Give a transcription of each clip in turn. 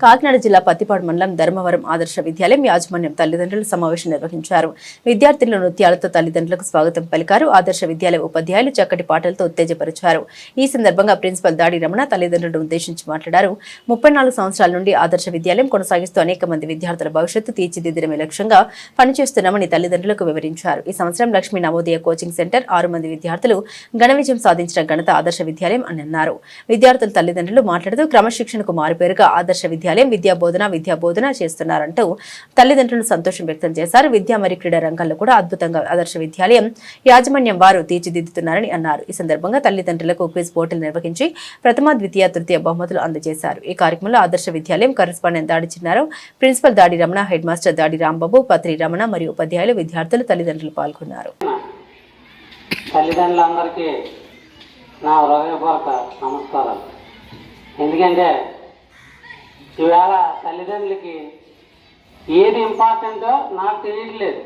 కాకినాడ జిల్లా పత్తిపాడు మండలం ధర్మవరం ఆదర్శ విద్యాలయం యాజమాన్యం తల్లిదండ్రులు సమావేశం నిర్వహించారు. విద్యార్థుల నృత్యాలతో తల్లిదండ్రులకు స్వాగతం పలికారు. ఆదర్శ విద్యాలయ ఉపాధ్యాయులు చక్కటి పాటలతో ఉత్తేజపరిచారు. ఈ సందర్భంగా ప్రిన్సిపల్ దాడి రమణ తల్లిదండ్రులను ఉద్దేశించి మాట్లాడారు. ముప్పై నాలుగు సంవత్సరాల నుండి ఆదర్శ విద్యాలయం కొనసాగిస్తూ అనేక మంది విద్యార్థుల భవిష్యత్తు తీర్చిదిద్దడమే లక్ష్యంగా పనిచేస్తున్నామని తల్లిదండ్రులకు వివరించారు. ఈ సంవత్సరం లక్ష్మీ నవోదయ కోచింగ్ సెంటర్ ఆరు మంది విద్యార్థులు ఘన విజయం సాధించిన ఘనత ఆదర్శ విద్యాలయం అని అన్నారు. విద్యార్థుల తల్లిదండ్రులు మాట్లాడుతూ క్రమశిక్షణకు మారుపేరుగా ఆదర్శ విద్యాలయం విద్యా బోధన విద్యా బోధన చేస్తున్నారంటూ తల్లిదండ్రులు సంతోషం వ్యక్తం చేశారు. విద్యా మరియు క్రీడా రంగాల్లో కూడా అద్భుతంగా ఆదర్శ విద్యాలయం యాజమాన్యం వారు తీర్చిదిద్దుతున్నారని అన్నారు. ఈ సందర్భంగా తల్లిదండ్రులకు క్విజ్ పోటీలు నిర్వహించి ప్రథమ ద్వితీయ తృతీయ బహుమతులు అందజేశారు. ఈ కార్యక్రమంలో ఆదర్శ విద్యాలయం కరెస్పాండెంట్ దాడి చిన్నారు ప్రిన్సిపల్ దాడి రమణ హెడ్ మాస్టర్ దాడి రాంబాబు పత్రి రమణ మరియు ఉపాధ్యాయులు విద్యార్థులు తల్లిదండ్రులు పాల్గొన్నారు. తల్లిదండ్రులందరికీ నా హృదయపూర్వక నమస్కారాలు. ఎందుకంటే ఇవాళ తల్లిదండ్రులకి ఏది ఇంపార్టెంటో నాకు తెలియట్లేదు.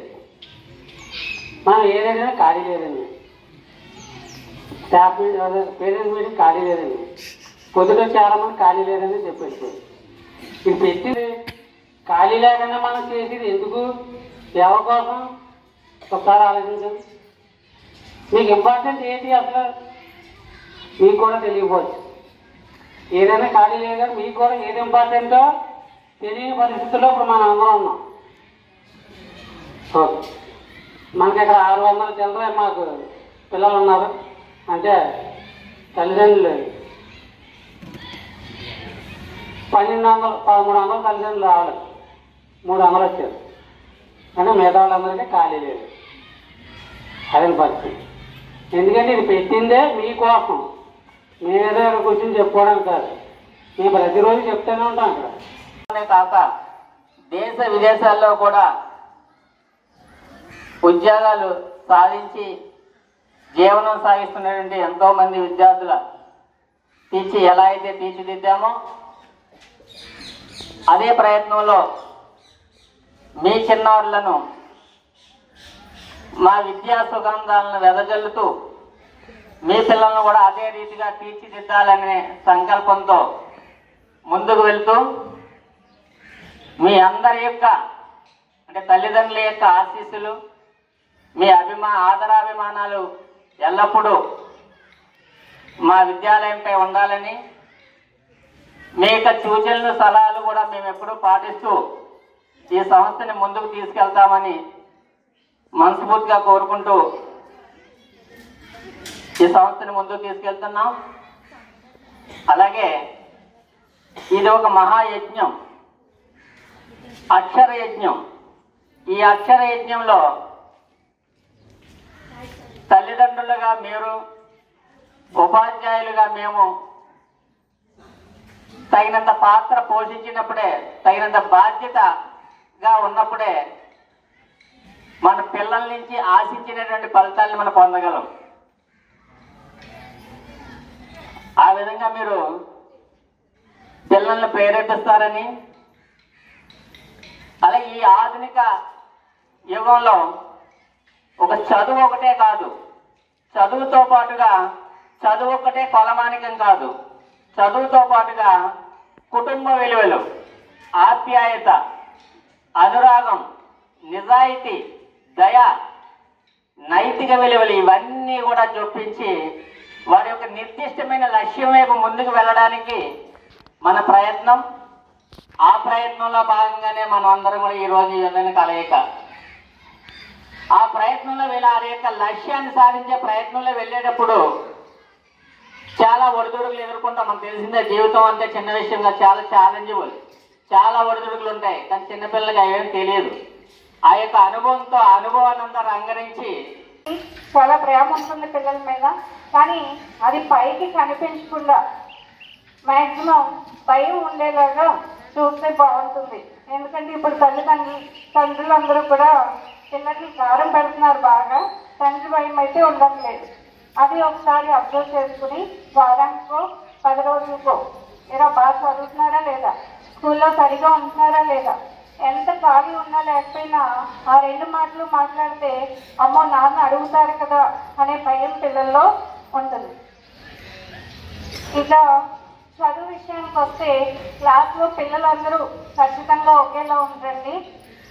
మనం ఏదైనా ఖాళీ లేదండి స్టాఫ్ పేరెంట్స్ మీటింగ్ ఖాళీ లేదండి పొద్దుట చాలా మంది ఖాళీ లేదని చెప్పేసి. ఇది పెట్టింది ఖాళీ లేకుండా మనం చేసేది ఎందుకు? ఎవరి కోసం? ఒకసారి ఆలోచించండి. మీకు ఇంపార్టెంట్ ఏంటి అసలు? మీకు కూడా తెలియకపోవచ్చు. ఏదైనా ఖాళీ లేదు మీకు కూడా ఏది ఇంపార్టెంటో తెలియని పరిస్థితుల్లో ఇప్పుడు మనం అందరం ఉన్నాం. ఓకే. మనకి ఇక్కడ ఆరు వందల చిల్లర మాకు పిల్లలు ఉన్నారు. అంటే తల్లిదండ్రులు పన్నెండు వందలు పదమూడు వందలు తల్లిదండ్రులు రావాలి. మూడు వందలు వచ్చారు. అంటే మిగతా వాళ్ళందరికీ ఖాళీ లేదు. అదే పరిస్థితి. ఎందుకంటే ఇది పెట్టిందే మీకోసం మేమేదో ఇక్కడ కూర్చొని చెప్పుకోవడానికి కాదు. నేను ప్రతిరోజు చెప్తూనే ఉంటాం అక్కడ. కాక దేశ విదేశాల్లో కూడా ఉద్యోగాలు సాధించి జీవనం సాగిస్తున్నటువంటి ఎంతోమంది విద్యార్థుల తీర్చి ఎలా అయితే తీర్చిదిద్దామో అదే ప్రయత్నంలో మీ చిన్నారులను మా విద్యా సుగంధాలను వెదజల్లుతూ మీ పిల్లలను కూడా అదే రీతిగా తీర్చిదిద్దాలనే సంకల్పంతో ముందుకు వెళ్తూ మీ అందరి యొక్క అంటే తల్లిదండ్రుల యొక్క ఆశీస్సులు మీ అభిమా ఆదరాభిమానాలు ఎల్లప్పుడూ మా విద్యాలయంపై ఉండాలని మీ యొక్క సూచనలు సలహాలు కూడా మేము ఎప్పుడూ పాటిస్తూ ఈ సంస్థని ముందుకు తీసుకెళ్తామని మనస్ఫూర్తిగా కోరుకుంటూ ఈ సంస్థని ముందుకు తీసుకెళ్తున్నాం. అలాగే ఇది ఒక మహాయజ్ఞం. అక్షర యజ్ఞం ఈ అక్షర యజ్ఞంలో తల్లిదండ్రులుగా మీరు ఉపాధ్యాయులుగా మేము తగినంత పాత్ర పోషించినప్పుడే తగినంత బాధ్యతగా ఉన్నప్పుడే మన పిల్లల నుంచి ఆశించినటువంటి ఫలితాలను మనం పొందగలం. విధంగా మీరు పిల్లల్ని ప్రేరేపిస్తారని అలాగే ఈ ఆధునిక యుగంలో ఒక చదువు ఒకటే కాదు చదువుతో పాటుగా చదువు ఒకటే కొలమానికం కాదు చదువుతో పాటుగా కుటుంబ విలువలు ఆప్యాయత అనురాగం నిజాయితీ దయ నైతిక విలువలు ఇవన్నీ కూడా చొప్పించి వారి యొక్క నిర్దిష్టమైన లక్ష్యం వైపు ముందుకు వెళ్ళడానికి మన ప్రయత్నం ఆ ప్రయత్నంలో భాగంగానే మనం అందరం కూడా ఈరోజు వెళ్ళని కలయిక. ఆ ప్రయత్నంలో వెళ్ళి ఆ యొక్క లక్ష్యాన్ని సాధించే ప్రయత్నంలో వెళ్ళేటప్పుడు చాలా ఒడిదుడుకులు ఎదుర్కొంటాం. మనకు తెలిసిందే జీవితం అంటే చిన్న విషయంగా చాలా ఛాలెంజబుల్ చాలా ఒడిదుడుకులు ఉంటాయి కానీ చిన్నపిల్లలకి అవేం తెలియదు. ఆ యొక్క అనుభవంతో ఆ అనుభవాన్ని అంతా రంగరించి చాలా ప్రేమ ఉంటుంది పిల్లల మీద. కానీ అది పైకి కనిపించకుండా మ్యాక్సిమం భయం ఉండేలాగా చూస్తే బాగుంటుంది. ఎందుకంటే ఇప్పుడు తల్లిదండ్రులు తండ్రులందరూ కూడా పిల్లలకి కారం పెడుతున్నారు బాగా. తండ్రి భయం అయితే ఉండట్లేదు అది ఒకసారి అబ్జర్వ్ చేసుకుని వారానికో పది రోజులకో. ఇలా బాగా చదువుతున్నారా లేదా? స్కూల్లో సరిగా ఉంటున్నారా లేదా? ఎంత ఖాళీ ఉన్నా లేకపోయినా ఆ రెండు మాటలు మాట్లాడితే అమ్మో నాన్న అడుగుతారు కదా అనే భయం పిల్లల్లో ఉంటుంది. ఇట్లా చదువు విషయానికి వస్తే క్లాస్లో పిల్లలందరూ ఖచ్చితంగా ఒకేలా ఉంటారండి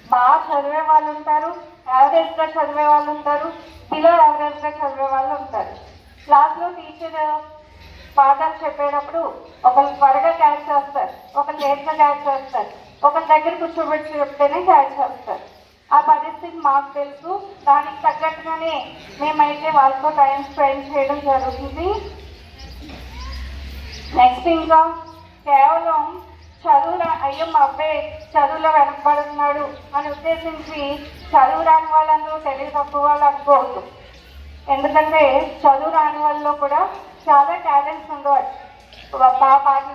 బాగా చదివే వాళ్ళు ఉంటారు యావరేజ్గా చదివే వాళ్ళు ఉంటారు బిలో యావరేజ్గా చదివే వాళ్ళు ఉంటారు. క్లాస్లో టీచర్ పాఠాలు చెప్పేటప్పుడు ఒకరు త్వరగా క్యాచ్ చేస్తారు ఒకరు లేట్గా క్యాచ్ చేస్తారు ఒకరి దగ్గర కూర్చోబెట్టి చెప్తేనే క్యాచ్ చేస్తారు. పరిస్థితి మాకు తెలుసు. దానికి తగ్గట్టుగానే మేమైతే వాళ్ళతో టైం స్పెండ్ చేయడం జరుగుతుంది. నెక్స్ట్ ఇంకా కేవలం చదువు అయ్యో మా అబ్బాయి చదువులో వెనకబడుతున్నాడు అని ఉద్దేశించి చదువు రాని వాళ్ళందరూ తెలివి తక్కువ వాళ్ళు అనుకోవద్దు. ఎందుకంటే చదువు రాని వాళ్ళలో కూడా చాలా టాలెంట్స్ ఉండవచ్చు. బాగా